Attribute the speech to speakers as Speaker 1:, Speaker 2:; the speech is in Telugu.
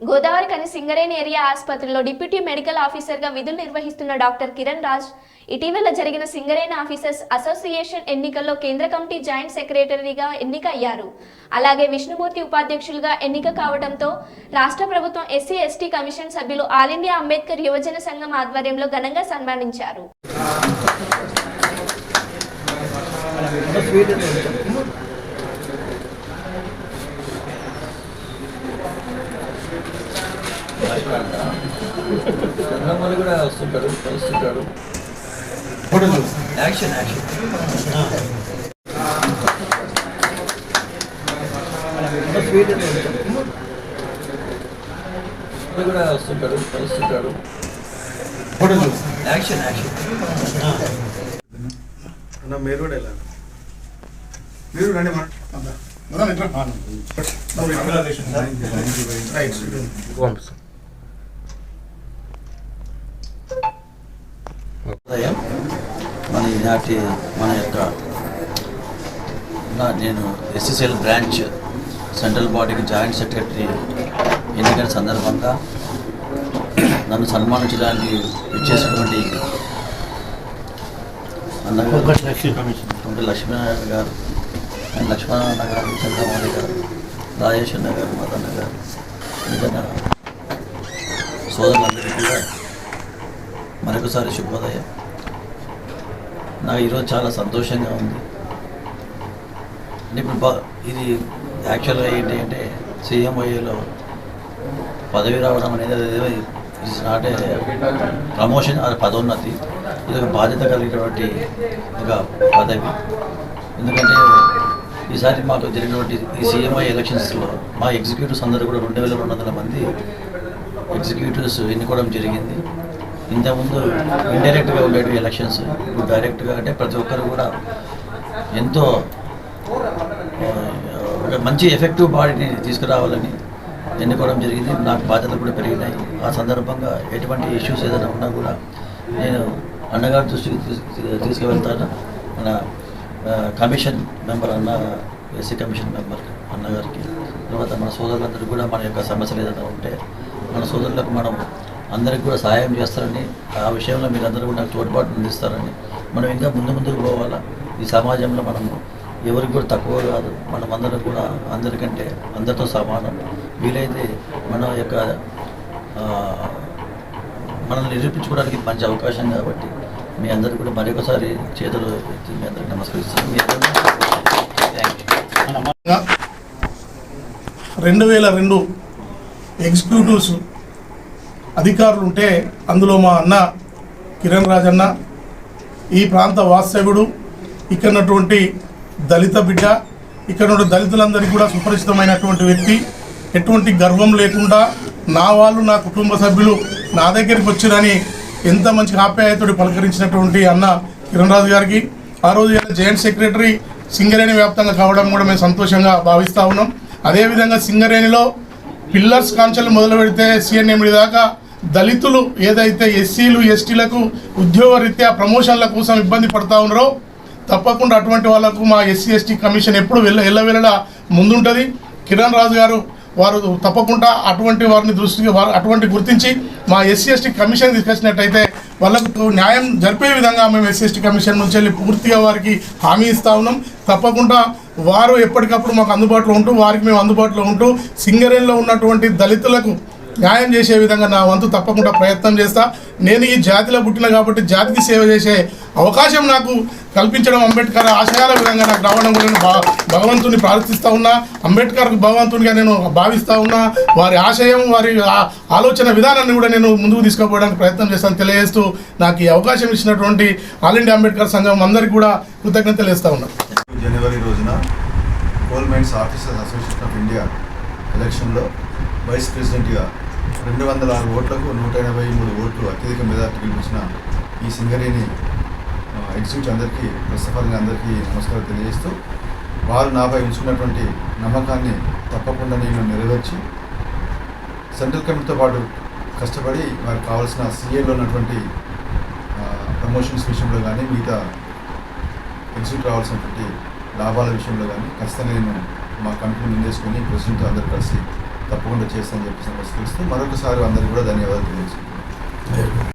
Speaker 1: గోదావరి కని సింగరేణి ఏరియా ఆసుపత్రిలో డిప్యూటీ మెడికల్ ఆఫీసర్గా విధులు నిర్వహిస్తున్న డాక్టర్ కిరణ్ రాజ్ ఇటీవల జరిగిన సింగరేణి ఆఫీసర్స్ అసోసియేషన్ ఎన్నికల్లో కేంద్ర కమిటీ జాయింట్ సెక్రటరీగా ఎన్నిక అయ్యారు అలాగే విష్ణుమూర్తి ఉపాధ్యక్షులుగా ఎన్నిక కావడంతో రాష్ట్ర ప్రభుత్వం ఎస్సీ ఎస్టీ కమిషన్ సభ్యులు ఆల్ ఇండియా అంబేద్కర్ యువజన సంఘం ఆధ్వర్యంలో ఘనంగా సన్మానించారు.
Speaker 2: చంద్రమౌళి కూడా వస్తుంటాడు కలుస్తుంటాడు యాక్షన్ యాక్షన్ చంద్రమౌళి కూడా వస్తుంటాడు కలుస్తుంటాడు యాక్షన్ యాక్షన్
Speaker 3: అన్న మీరు కూడా వెళ్ళాలి మీరు రండి మనం ఇట్లా రైట్
Speaker 2: ఉదయం మన ఈనాటి మన యొక్క నేను ఎస్ఎస్ఎల్ బ్రాంచ్ సెంట్రల్ బాడీకి జాయింట్ సెక్రటరీ ఎన్నికల సందర్భంగా నన్ను సన్మానించడానికి ఇచ్చేసినటువంటి అన్నగారు లక్ష్మీనారాయణ గారు అండ్ లక్ష్మణారాయణ గారు చంద్రమౌళి గారు రాజేష్ అన్న గారు మదన్న గారు నిజంగా సోదరులందరికీ కూడా మరొకసారి శుభోదయం. నాకు ఈరోజు చాలా సంతోషంగా ఉంది. అంటే ఇప్పుడు ఇది యాక్చువల్గా ఏంటి అంటే సీఎంఐలో పదవి రావడం అనేది ఇట్స్ నాట్ ఏ ప్రమోషన్ అది పదోన్నతి. ఇది ఒక బాధ్యత కలిగినటువంటి ఒక పదవి. ఎందుకంటే ఈసారి మాకు జరిగినటువంటి ఈ సీఎంఐ ఎలక్షన్స్లో మా ఎగ్జిక్యూటివ్స్ అందరూ కూడా రెండు వేల రెండు వందల మంది ఎగ్జిక్యూటివ్స్ ఎన్నుకోవడం జరిగింది. ఇంతకుముందు ఇండైరెక్ట్గా ఉండేవి ఎలక్షన్స్ ఇప్పుడు డైరెక్ట్గా అంటే ప్రతి ఒక్కరు కూడా ఎంతో ఒక మంచి ఎఫెక్టివ్ బాడీని తీసుకురావాలని ఎన్నుకోవడం జరిగింది. నాకు బాధ్యతలు కూడా పెరిగినాయి. ఆ సందర్భంగా ఎటువంటి ఇష్యూస్ ఏదైనా ఉన్నా కూడా నేను అన్నగారి దృష్టికి తీసుకువెళ్తాను. మన కమిషన్ మెంబర్ అన్న ఎస్సీ కమిషన్ మెంబర్ అన్నగారికి తర్వాత మన సోదరులందరూ కూడా మన యొక్క సమస్యలు ఏదైనా ఉంటే మన సోదరులకు మనం అందరికి కూడా సహాయం చేస్తారని ఆ విషయంలో మీరందరూ కూడా నాకు తోడ్పాటు అందిస్తారని మనం ఇంకా ముందు ముందుకు పోవాలా? ఈ సమాజంలో మనము ఎవరికి కూడా తక్కువ కాదు మనం అందరం కూడా అందరికంటే అందరితో సమానం. వీలైతే మన యొక్క మనల్ని నిరూపించుకోవడానికి మంచి అవకాశం కాబట్టి మీ అందరికీ కూడా మరొకసారి చేతులు ఎత్తి మీ అందరికి నమస్కరిస్తాను మీ అందరూ
Speaker 3: రెండు వేల రెండు ఎగ్జిక్యూటివ్స్ అధికారులు ఉంటే అందులో మా అన్న కిరణ్ రాజన్న ఈ ప్రాంత వాస్తవ్యుడు ఇక్కడ ఉన్నటువంటి దళిత బిడ్డ ఇక్కడ ఉన్న దళితులందరికీ కూడా సుపరిచితమైనటువంటి వ్యక్తి. ఎటువంటి గర్వం లేకుండా నా వాళ్ళు నా కుటుంబ సభ్యులు నా దగ్గరికి వచ్చిరని ఎంత మంచి ఆప్యాయతడు పలకరించినటువంటి అన్న కిరణ్ రాజు గారికి. ఆ రోజు జాయింట్ సెక్రటరీ సింగరేణి వ్యాప్తంగా కావడం కూడా మేము సంతోషంగా భావిస్తూ ఉన్నాం. అదేవిధంగా సింగరేణిలో పిల్లర్స్ కాంచెలు మొదలు పెడితే సిఎన్ఎండి దాకా దళితులు ఏదైతే ఎస్సీలు ఎస్టీలకు ఉద్యోగ రీత్యా ప్రమోషన్ల కోసం ఇబ్బంది పడతా ఉన్నారో తప్పకుండా అటువంటి వాళ్ళకు మా ఎస్సీ ఎస్టీ కమిషన్ ఎప్పుడు వెళ్ళ ఎల్లవెల్లలా ముందుంటుంది. కిరణ్ రాజు గారు వారు తప్పకుండా అటువంటి వారిని దృష్టికి వారు అటువంటి గుర్తించి మా ఎస్సీ ఎస్టీ కమిషన్ తీసుకొచ్చినట్టయితే వాళ్ళకు న్యాయం జరిపే విధంగా మేము ఎస్సీ ఎస్టీ కమిషన్ నుంచి వెళ్ళి పూర్తిగా వారికి హామీ ఇస్తా ఉన్నాం. తప్పకుండా వారు ఎప్పటికప్పుడు మాకు అందుబాటులో ఉంటూ వారికి మేము అందుబాటులో ఉంటూ సింగరేణిలో ఉన్నటువంటి దళితులకు న్యాయం చేసే విధంగా నా వంతు తప్పకుండా ప్రయత్నం చేస్తా. నేను ఈ జాతిలో పుట్టిన కాబట్టి జాతికి సేవ చేసే అవకాశం నాకు కల్పించడం అంబేద్కర్ ఆశయాల విధంగా నాకు రావడం కూడా నేను భగవంతుని ప్రార్థిస్తూ ఉన్నా. అంబేద్కర్ భగవంతునిగా నేను భావిస్తూ ఉన్నా. వారి ఆశయం వారి ఆ- ఆలోచన విధానాన్ని కూడా నేను ముందుకు తీసుకుపోవడానికి ప్రయత్నం చేస్తాను. తెలియజేస్తూ నాకు ఈ అవకాశం ఇచ్చినటువంటి ఆల్ ఇండియా అంబేద్కర్ సంఘం అందరికీ కూడా కృతజ్ఞతలు తెలియజేస్తా ఉన్నా.
Speaker 4: జనవరి రోజున coal officers association of India ఎలక్షన్లో వైస్ ప్రెసిడెంట్గా రెండు వందల ఆరు ఓట్లకు నూట ఎనభై మూడు ఓట్లు అత్యధిక మెజార్టీ గెలిపించిన ఈ సింగరేణి ఆ, ఎగ్జిక్యూటివ్ అందరికీ ప్రస్తుతానికి అందరికీ నమస్కారం తెలియజేస్తూ వారు నాపై ఉంచుకున్నటువంటి నమ్మకాన్ని తప్పకుండా నేను నెరవేర్చి సెంట్రల్ కమిటీతో పాటు కష్టపడి వారికి కావాల్సిన సీఏలో ఉన్నటువంటి ప్రమోషన్స్ విషయంలో కానీ మిగతా ఎగ్జిక్యూట్ రావాల్సినటువంటి లాభాల విషయంలో కానీ ఖచ్చితంగా నేను మా కంపెనీ ముందేసుకొని ప్రెసిడెంట్ అందరూ కలిసి తప్పకుండా చేస్తానని చెప్పేసి ప్రశ్నిస్తూ మరొకసారి అందరికీ కూడా ధన్యవాదాలు తెలియజేసుకుంటున్నాను.